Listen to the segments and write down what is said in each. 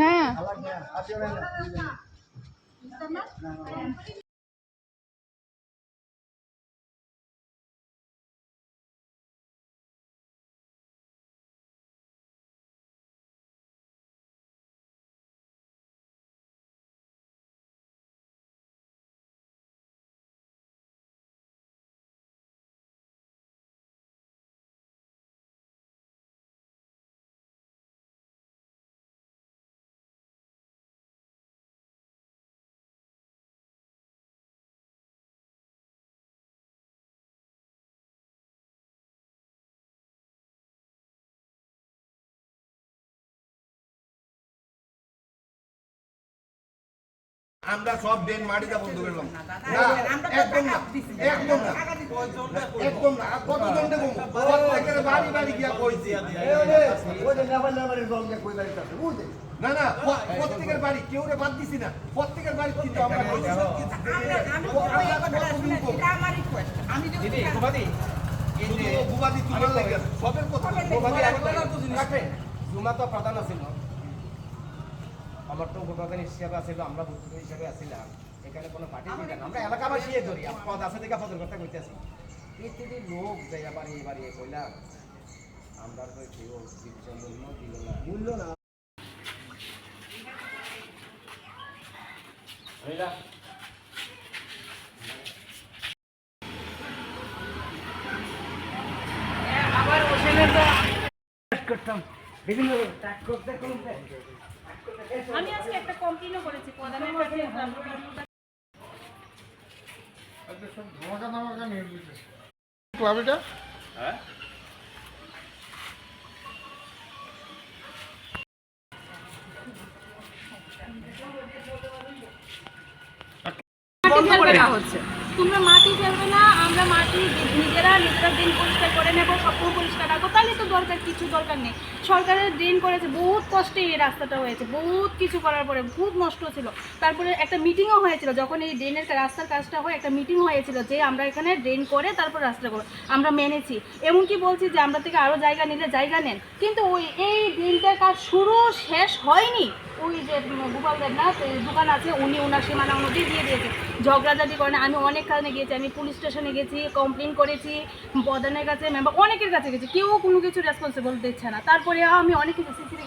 হ্যাঁ। আমরা সব ড্রেন মাটিটা বন্ধ করলাম না একদম না একদম না একদম না কতজন দেবো প্রত্যেকের বাড়ি বাড়ি গিয়া কইছি। না না প্রত্যেকের বাড়ি কেউ রে বাদ দিছি না। প্রত্যেকের বাড়ি কিন্তু আমরা কইছি শুধু বুবাদি তোমার লাগে সবের কথা জুমা তো প্রধান আছিল আমার তো উপপ্রধান হিসেবে আছিল আমরা ভূত হিসেবে আছিলাম। এখানে কোনো পার্টি ছিল না। আমরা এলাকাবাসী ধরি পদ আছে দেখা পদের কথা কইতেছি। পৃথিবীর লোক যাই আবার এই বাড়ি কইলাম আমরা তো কেউ মূল্য দিল না। মূল্য না। করতাম। বিভিন্ন ট্যাগ করতে করতে। আমি আজকে একটা কমপ্লেনও করেছি প্রধানের কাছে ক্লাব এটা। মাটি ফেলবে না হচ্ছে তোমরা মাটি ফেলবে না, আমরা মাটি নিজেরা নিজেরা ড্রেন পরিষ্কার করে নেব, সবগুলো পরিষ্কার রাখব। তাহলে তো দরকার, কিছু দরকার নেই। সরকারের ড্রেন করেছে, বহুত কষ্টে এই রাস্তাটা হয়েছে, বহুত কিছু করার পরে বহুত নষ্ট ছিল। তারপরে একটা মিটিংও হয়েছিল, যখন এই ড্রেনের রাস্তার কাজটা হয়, একটা মিটিং হয়েছিল যে আমরা এখানে ড্রেন করে তারপর রাস্তা করব, আমরা মেনেছি। এমনকি বলছি যে আমরা থেকে আরও জায়গা নিলে জায়গা নেন, কিন্তু ওই এই ড্রেনটার কাজ শুরু শেষ হয়নি। ওই যে গোপালদের না সেই দোকান আছে উনি ওনার সীমানা অনুযায়ী দিয়ে দিয়েছে। ঝগড়াঝাটি করে না আমি অনেক কারণে গিয়েছি আমি পুলিশ স্টেশনে গেছি কমপ্লেন করেছি প্রধানের কাছে মেম্বার অনেকের কাছে গেছি কেউ কোনো কিছু রেসপন্সিবল দিচ্ছে না। তারপরে আমি অনেক কিছু সিসিটিভি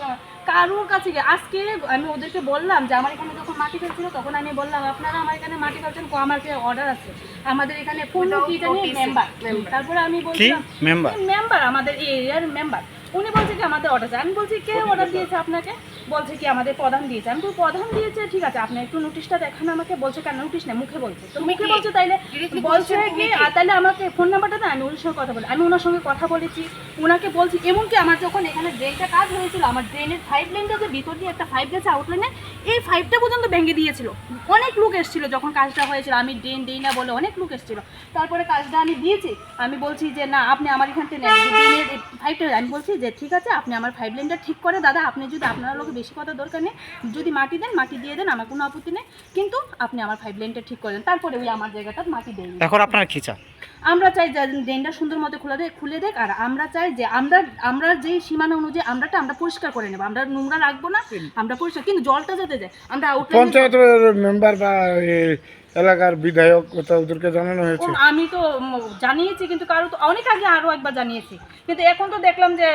কারোর কাছে গিয়ে আজকে আমি ওদেরকে বললাম যে আমার এখানে যখন মাটি ফেলছিল তখন আমি বললাম আপনারা আমার এখানে মাটি ফেলছেন আমার আমার অর্ডার আছে? আমাদের এখানে কোন কি জানি মেম্বার তারপরে আমি বললাম মেম্বার মেম্বার আমাদের এই এরিয়ার মেম্বার উনি বলছে কি আমাদের অর্ডার আছে। আমি বলছি কে অর্ডার দিয়েছে আপনাকে? বলছে কি আমাদের প্রধান দিয়েছে। আমি প্রধান দিয়েছে ঠিক আছে আপনি একটু নোটিশটা দেখান আমাকে বলছে কেন নোটিশ না মুখে বলছে। তো মুখে বলছে তাইলে বলছে কি তাহলে আমাকে ফোন নাম্বারটা দেন আমি ওনার সঙ্গে কথা বলি। আমি ওনার সঙ্গে কথা বলেছি ওনাকে বলছি এমনকি আমার যখন এখানে ড্রেনটা কাজ হয়েছিল আমার ড্রেনের ফাইভ লাইনটা যে ভিতর দিয়ে একটা ফাইভ গেছে আউটলাইনে এই ফাইভটা পর্যন্ত ভেঙে দিয়েছিল। অনেক লোক এসেছিল যখন কাজটা হয়েছিল আমি ড্রেন দিই না বলে অনেক লোক এসেছিল। তারপরে কাজটা আমি দিয়েছি আমি বলছি যে না আপনি আমার এখান থেকে ড্রেনের ফাইভটা আমি বলছি যে ঠিক আছে আপনি আমার ফাইভ লাইনটা ঠিক করে দাদা আপনি যদি আপনার লোকে বেশি কথা দরকার নেই। যদি মাটি দেন, মাটি দিয়ে দেন, আমার কোনো আপত্তি নেই। কিন্তু আপনি আমার ফাইভ লাইনটা ঠিক করে দেন তারপরে ওই আমার জায়গাটা মাটি দেন এখন আপনার চান? আমরা চাই যে ড্রেনটা সুন্দর মতো খুলে দেয় খুলে দেখ আর আমরা চাই যে আমরা আমরা যেই সীমানা অনুযায়ী আমরাটা আমরা পরিষ্কার করে নেব। আমরা নোংরা রাখব না আমরা পরিষ্কার কিন্তু জলটা যাতে যায়। আমরা পঞ্চায়েতের মেম্বার বা এলাকার বিধায়ক কথা ওদেরকে জানানো হয়েছে? আমি তো জানিয়েছি কিন্তু কারও তো অনেক আগে আরও একবার জানিয়েছি। কিন্তু এখন তো দেখলাম যে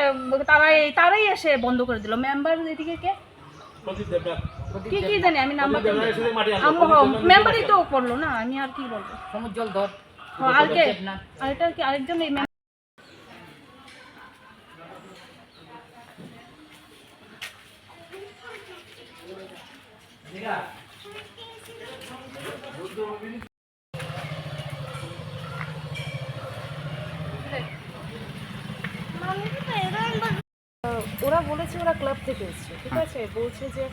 তারাই তারাই এসে বন্ধ করে দিল। মেম্বার এদিকে কে? কি কি জানি আমি নাম্বার মেম্বারই তো করল না আমি আর কি বলব? সমুজ্জ্বল ধর। ও, আরেকটা কি আরেকজন এই mem- ওরা বলেছে ওরা ক্লাব থেকে এসছে ঠিক আছে? বলছে যে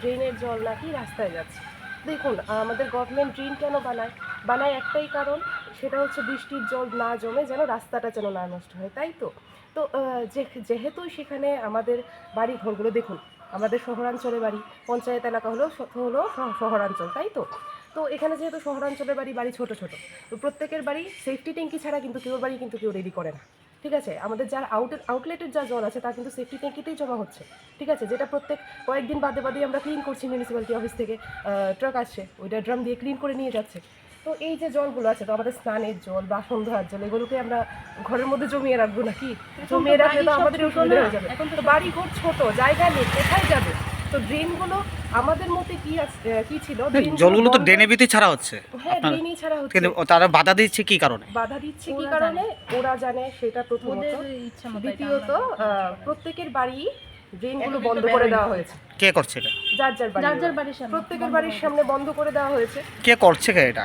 ড্রেনের জল নাকি রাস্তায় যাচ্ছে। দেখুন আমাদের গভর্নমেন্ট ড্রেন কেন বানায়? বানায় একটাই কারণ সেটা হচ্ছে বৃষ্টির জল না জমে যেন রাস্তাটা যেন না নষ্ট হয়, তাই তো? তো যেহেতু সেখানে আমাদের বাড়ি ঘরগুলো দেখুন, আমাদের শহরাঞ্চলে বাড়ি, পঞ্চায়েত এলাকা হলো হলো শহরাঞ্চল, তাই তো? তো এখানে যেহেতু শহরাঞ্চলের বাড়ি বাড়ি ছোট ছোট, তো প্রত্যেকের বাড়ি সেফটি ট্যাঙ্কি ছাড়া কিন্তু কেউ বাড়ি কিন্তু কেউ রেডি করে না, ঠিক আছে? আমাদের যার আউটের আউটলেটের যা জল আছে, তা কিন্তু সেফটি ট্যাঙ্কিতেই জমা হচ্ছে, ঠিক আছে? যেটা প্রত্যেক কয়েকদিন বাদে বাদে আমরা ক্লিন করছি মিউনিসিপ্যালিটি অফিস থেকে ট্রাক আসছে, ওইটা ড্রাম দিয়ে ক্লিন করে নিয়ে যাচ্ছে। তো এই যে জলগুলো আছে তো আমাদের স্নানের জল বাসন ধোয়ার জল এগুলোকে আমরা ঘরের মধ্যে জমিয়ে রাখব নাকি? জমিয়ে রাখলে তো আমাদের অসুবিধা হয়ে যাবে। এখন তো বাড়ি ঘর ছোট জায়গা নেই কোথায় যাবে? তো ড্রেনগুলো আমাদের মতে কি আছে- কি ছিল? জলগুলো তো ড্রেনে ভিতরে ছাড়া হচ্ছে। হ্যাঁ ড্রেনই ছাড়া হচ্ছে। কিন্তু তারা বাধা দিচ্ছে কি কারণে? বাধা দিচ্ছে কি কারণে? ওরা জানে সেটা প্রথমত। দ্বিতীয়ত প্রত্যেকের বাড়ি ড্রেনগুলো বন্ধ করে দেওয়া হয়েছে। কে করছে এটা? যার যার বাড়ি। যার যার বাড়ির সামনে। প্রত্যেকের বাড়ির সামনে বন্ধ করে দেওয়া হয়েছে। কে করছে কে এটা?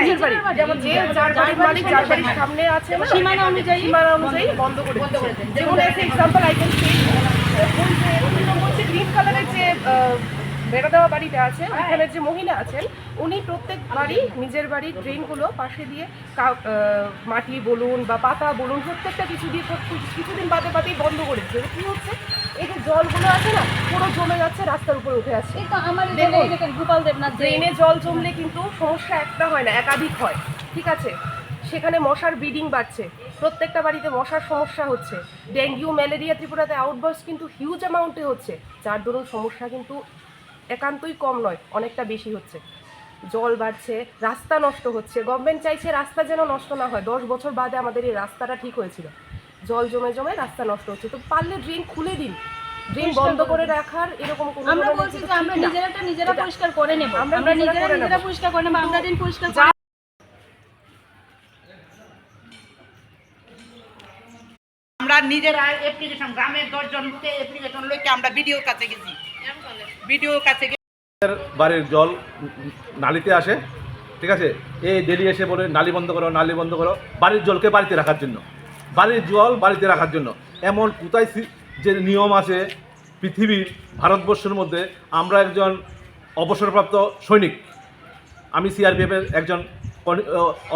নিজের বাড়ি। যেমন যে যার বাড়ির মালিক যার বাড়ির সামনে আছে সীমানা অনুযায়ী সীমানা অনুযায়ী বন্ধ করে দিচ্ছে। যেমন as example I can say হচ্ছে গ্রিন কালারের যে বেড়া দেওয়া বাড়িটা আছে ওইখানে যে মহিলা আছেন উনি প্রত্যেক বাড়ি নিজের বাড়ির ড্রেনগুলো পাশে দিয়ে কা- মাটি বলুন বা পাতা বলুন প্রত্যেকটা কিছু দিয়ে প্রত্যেক- কিছুদিন বাদে বাদেই বন্ধ করে দিচ্ছে। কি হচ্ছে? এই যে জলগুলো আছে না পুরো জমে যাচ্ছে রাস্তার উপরে উঠে আসছে তো আমার গোপাল দেবনাথ ড্রেনে জল জমলে কিন্তু সমস্যা একটা হয় না একাধিক হয় ঠিক আছে? সেখানে মশার ব্রিডিং বাড়ছে প্রত্যেকটা বাড়িতে মশার সমস্যা হচ্ছে। ডেঙ্গু ম্যালেরিয়া ত্রিপুরাতে আউটবার্স কিন্তু হিউজ অ্যামাউন্টে হচ্ছে। যার দরুন সমস্যা কিন্তু একান্তই কম নয় অনেকটা বেশি হচ্ছে। জল বাড়ছে রাস্তা নষ্ট হচ্ছে। গভর্নমেন্ট চাইছে রাস্তা যেন নষ্ট না হয়। দশ বছর বাদে আমাদের এই রাস্তাটা ঠিক হয়েছিল। জল জমে জমে রাস্তা নষ্ট হচ্ছে। তো পারলে ড্রেন খুলে দিন। ড্রেন বন্ধ করে রাখার এরকম কোনো আমরা বলছি যে আমরা নিজেরাটা নিজেরা পরিষ্কার করে নেব। আমরা নিজেরা নিজেরা। পরিষ্কার করে নেব। আমরা দিন পরিষ্কার আমরা নিজেরা অ্যাপ্লিকেশন গ্রামের দশজন লোকে অ্যাপ্লিকেশন লইকে আমরা ভিডিওর কাছে গেছি। ভিডিওর কাছে বাড়ির জল নালিতে আসে ঠিক আছে? এই ডেলি এসে বলে নালি বন্ধ করো নালি বন্ধ করো। বাড়ির জলকে বাড়িতে রাখার জন্য। বাড়ির জল বাড়িতে রাখার জন্য। এমন কোথায় যে নিয়ম আছে পৃথিবীর ভারতবর্ষের মধ্যে আমরা একজন অবসরপ্রাপ্ত সৈনিক। আমি সিআরপিএফের একজন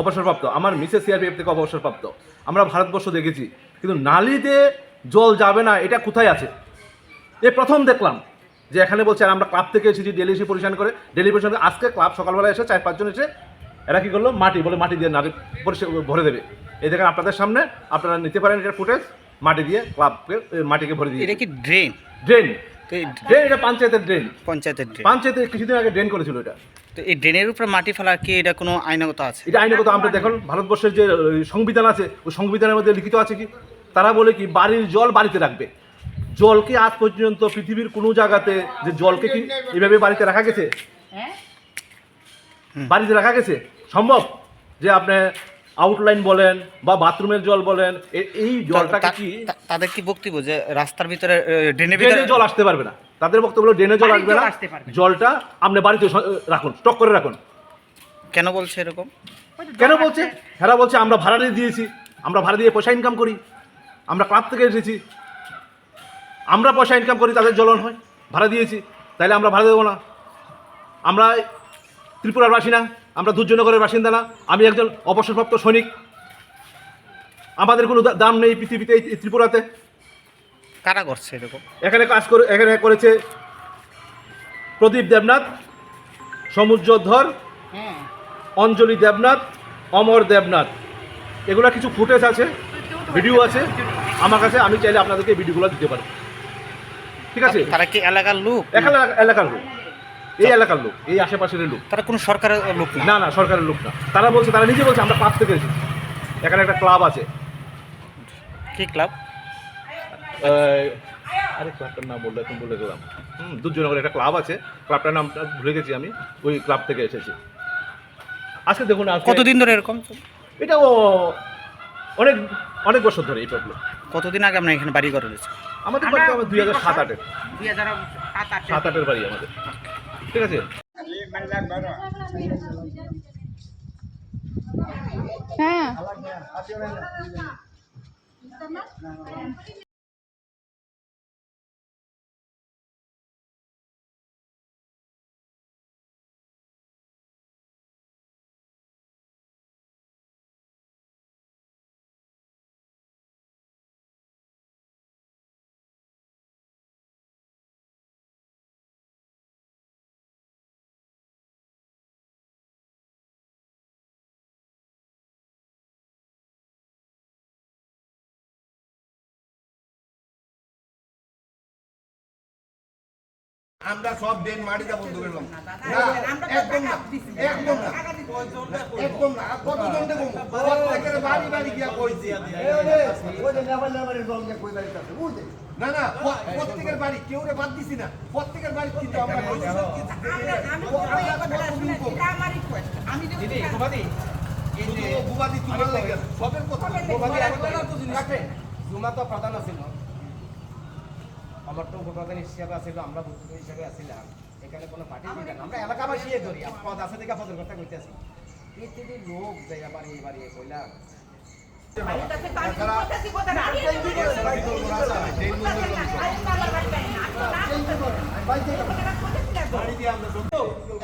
অবসরপ্রাপ্ত। আমার মিসেস সিআরপিএফ থেকে অবসরপ্রাপ্ত। আমরা ভারতবর্ষ দেখেছি। কিন্তু নালিতে জল যাবে না, এটা কোথায় আছে? এ প্রথম দেখলাম যে এখানে বলছে আমরা ক্লাব থেকে এসেছি, ডেলি এসে পরিষ্কার করে, ডেলি পরিষ্কার করে, আজকে ক্লাব সকালবেলা এসে চার পাঁচজন এসে, এরা কী করল? মাটি বলে মাটি দিয়ে নারী পরিষ্কার ভরে দেবে। এই দেখেন আপনাদের সামনে আপনারা নিতে পারেন এটা ফুটেজ মাটি দিয়ে ক্লাবকে মাটিকে ভরে দিয়ে। এটা কি ড্রেন ড্রেন এই ড্রেন এটা পঞ্চায়েতের ড্রেন পঞ্চায়েতের ড্রেন পঞ্চায়েতে কিছুদিন আগে ড্রেন করেছিল এটা। তো এই ড্রেনের উপরে মাটি ফেলার কি এটা কোনো আইনগত আছে? এটা আইনগত আমরা দেখুন ভারতবর্ষের যে সংবিধান আছে ওই সংবিধানের মধ্যে লিখিত আছে কি? তারা বলে কি বাড়ির জল বাড়িতে রাখবে। জলকে আজ পর্যন্ত পৃথিবীর কোনো জায়গাতে যে জলকে কি এইভাবে বাড়িতে রাখা গেছে? হ্যাঁ? বাড়িতে রাখা গেছে? সম্ভব? যে আপনি আউটলাইন বলেন বা বাথরুমের জল বলেন এই জলটাকে কি তাদের কি বক্তব্য যে রাস্তার ভিতরে এ, ড্রেনের ভিতরে ড্রেনে জল আসতে পারবে না। তাদের বক্তব্য হলো ড্রেনে জল আসবে না না। জলটা আপনি বাড়িতে রাখুন স্টক করে রাখুন। কেন বলছে এরকম? কেন বলছে? হেরা বলছে আমরা ভাড়া দিয়ে দিয়েছি আমরা ভাড়া দিয়ে পয়সা ইনকাম করি আমরা ক্লাব থেকে এসেছি। আমরা পয়সা ইনকাম করি তাদের জ্বলন হয় ভাড়া দিয়েছি তাইলে আমরা ভাড়া দেবো না। আমরা ত্রিপুরার বাসিনা আমরা দুর্জনগরের বাসিন্দা না আমি একজন অবসরপ্রাপ্ত সৈনিক। আমাদের কোনো দাম নেই পৃথিবীতে এই ত্রিপুরাতে। কারা করছে এরকম? এখানে কাজ করে এখানে করেছে প্রদীপ দেবনাথ সমুদ্রধর অঞ্জলি দেবনাথ অমর দেবনাথ। এগুলা কিছু ফুটেজ আছে ভিডিও আছে। আমার কাছে আমি চাইলে আপনাদেরকে ভিডিওগুলো দিতে পারি। ঠিক আছে? তারা কি এলাকার লোক? এখানে এলাকার লোক। এই এলাকার লোক এই আশেপাশের লোক। তারা কোনো সরকারের লোক না? না না সরকারের লোক না। তারা বলছে তারা নিজে বলছে আমরা ক্লাব থেকে এসেছি। এখানে একটা ক্লাব আছে। কি ক্লাব? আরে ক্লাবটার নাম বললে এখন বলে গেলাম। হুম দুর্জনগরে একটা ক্লাব আছে। ক্লাবটার নাম ভুলে গেছি আমি। ওই ক্লাব থেকে এসেছি। আজকে দেখুন আজকে কতদিন ধরে এরকম? এটাও অনেক অনেক বছর ধরে এই প্রবলেম কতদিন আগে আমরা এখানে বাড়ি করে রয়েছে? আমাদের বাড়ি আমার দুই হাজার সাত আটের। দুই হাজার সাত আটের বাড়ি আমাদের। ঠিক আছে হ্যাঁ আমরা সব ড্রেন মাটিটা বন্ধ করলাম না একদম না একদম না একদম না আর কতজন দেবো প্রত্যেকের বাড়ি বাড়ি গিয়া কইছি না না প্রত্যেকের বাড়ি কেউ রে বাদ দিছি না প্রত্যেকের বাড়ি কিন্তু আমরা কইছি দিদি গোপাদি এই যে বুবাদি তোমার লাগে সবের কথা গোপাদি রাখবেন জুমা তো প্রধান আছিল আমার তো উপপ্রধান হিসেবে আছিল আমরা বুদ্ধ হিসেবে আছিলাম। এখানে কোনো পার্টি ছিল না আমরা এলাকাবাসী ধরি পদ আছে দেখা পদের কথা কইতেছি পৃথিবীর লোক যাইয়া বাড়ি বাড়ি কইলাম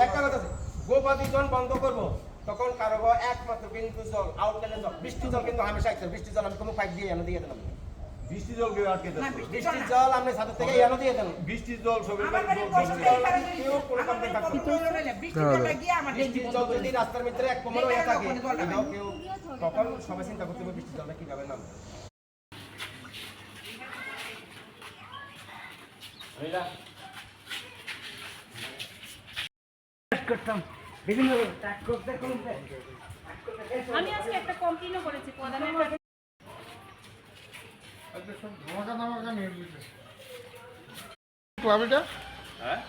একটা কথা আছে, গোপাদি বন্ধ করব তখন কারও একমাত্র কিন্তু জল আউটলেটে জল বৃষ্টি জল কিন্তু হামেশা বৃষ্টি জল আমি কোনো পাইপ দিয়ে এনে দিয়ে দিলাম। বৃষ্টি জল কেউ আটকে দেয় বৃষ্টির জল আমি ছাদের থেকে এনে দিয়ে দিলাম বৃষ্টির জল সবের কেউ কোনো কমপ্লেন থাকতো না। বৃষ্টির জল যদি রাস্তার ভিতরে এক কোমর হয়ে থাকে এটাও কেউ তখন সবাই চিন্তা করতে হবে বৃষ্টির জলটা কীভাবে নাম আমি আজকে একটা কমপ্লেনও করেছি প্রধানের কাছে ক্লাব এটা? হ্যাঁ?